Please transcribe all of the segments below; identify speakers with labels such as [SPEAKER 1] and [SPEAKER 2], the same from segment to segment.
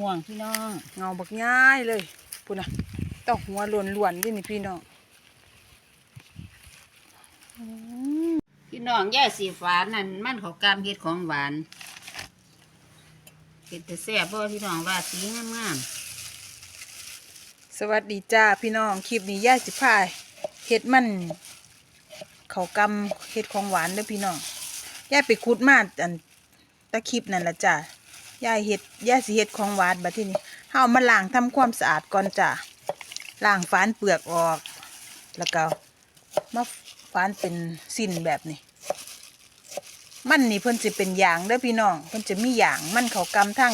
[SPEAKER 1] ม่วงพี่น้อง
[SPEAKER 2] เงาบักง่ายเลยพูดนะเต้าหัวล้วนๆด้วยนี่พี่น้อง
[SPEAKER 1] พี่น้องย่ายสีฟ้านั่นมันเขากามเฮ็ดของหวานเฮ็ดแต่แซ่บบ่พี่น้องว่าสีงาม
[SPEAKER 2] สวัสดีจ้าพี่น้องคลิปนี้ย่าสิพายเฮ็ดมันเขาวกำเฮ็ดของหวานเด้อพี่น้องย่าไปคุดมาอันตะคลิปนั่นละจ้า ย่าเฮ็ดย่าสิเฮ็ดของหวานบัดที่นี้เฮามาล้างทำความสะอาดก่อนจ้าล้างฝานเปลือกออก แล้วก็มาฝานเป็นสิ้นแบบนี้ มันนี่เพิ่นสิเป็นอย่างเด้อพี่น้อง เพิ่นจะมียางมันเขากำทั้ง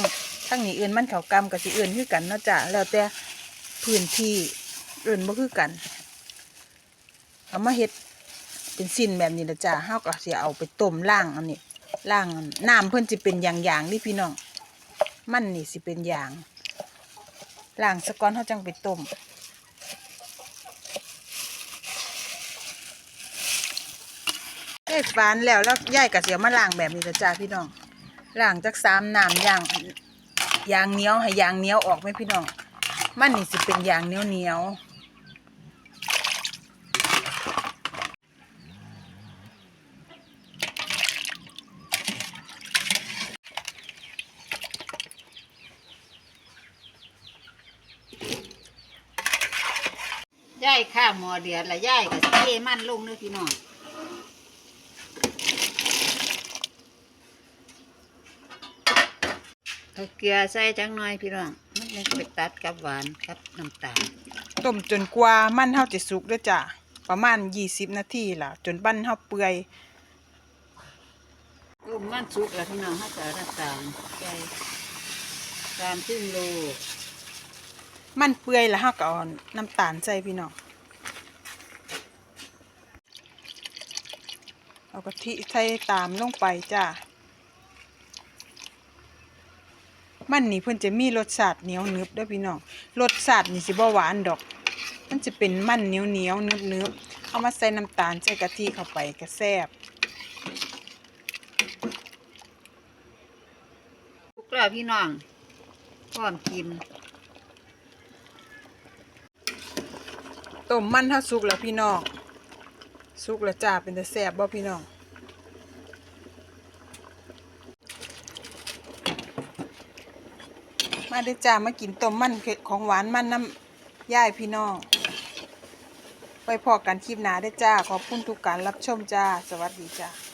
[SPEAKER 2] ทั้งนี้อื่นมันเขากำกับสิอื่นคือกันเนาะจ้ะแล้วแต่พื้นที่อื่นบ่คือกัน เอามาเฮ็ดเป็นสิ้นแบบนี้ละจ้ะเฮาก็สิเอาไปต้มล่างอันนี้ล่างน้ำเพิ่นสิเป็นอย่างๆนี่พี่น้อง มันนี่สิเป็นอย่างล่างสะก้อนเขาจังไปต้มได้ฟานแล้วแล้วย่ายก็เสียวมาล้างแบบนี้ละจ้าพี่น้องล้างจากสามน้ำอย่างยางเหนียวให้ยางเหนียวออกไหมพี่น้องมันนี่สิเป็นยางเนียวเหนียว
[SPEAKER 1] ย่ายข้าวหมอเดือดละย่ายก็เทมันลงเด้อพี่น้องเอาเกลือใส่จังหน่อยพี่น้องมันเลยไปตัดกับหวานกับน้ำตาล
[SPEAKER 2] ต้มจนกว่ามันเฮาจะสุกเด้อจ้าประมาณยี่สิบนาทีล่ะ จนปั้นเฮาเปื่อย
[SPEAKER 1] ต้มมันสุกแล้วพี่น้องเขาจะน้ำตาลใส่ตามครึ่งโล
[SPEAKER 2] มันเปื่อยแล้วเฮาก็เอาน้ำตาลใส่พี่น้องเอากะทิใส่ตามลงไปจ้ามันนี่เพิ่นจะมีรสชาติเหนียวหนึบเด้อพี่น้องรสชาตินี่สิบ่หวานดอก มันจะเป็นมันเหนียวเหนียวๆนึบนึบเอามาใส่น้ำตาลใส่กะทิเข้าไปก็แซ่บ
[SPEAKER 1] สุกแล้วพี่น้องพร้อมกิน
[SPEAKER 2] ต้มมันเท่าสุกแล้วพี่น้องสุกแล้วจ้าเป็นแต่แซ่บบ่พี่น้องมาเด้จ้ามากินต้มมันของหวานมันน้ำย่ายพี่น้องไปพอกันคลิปหนาได้จ้าขอบคุณทุกการรับชมจ้า สวัสดีจ้า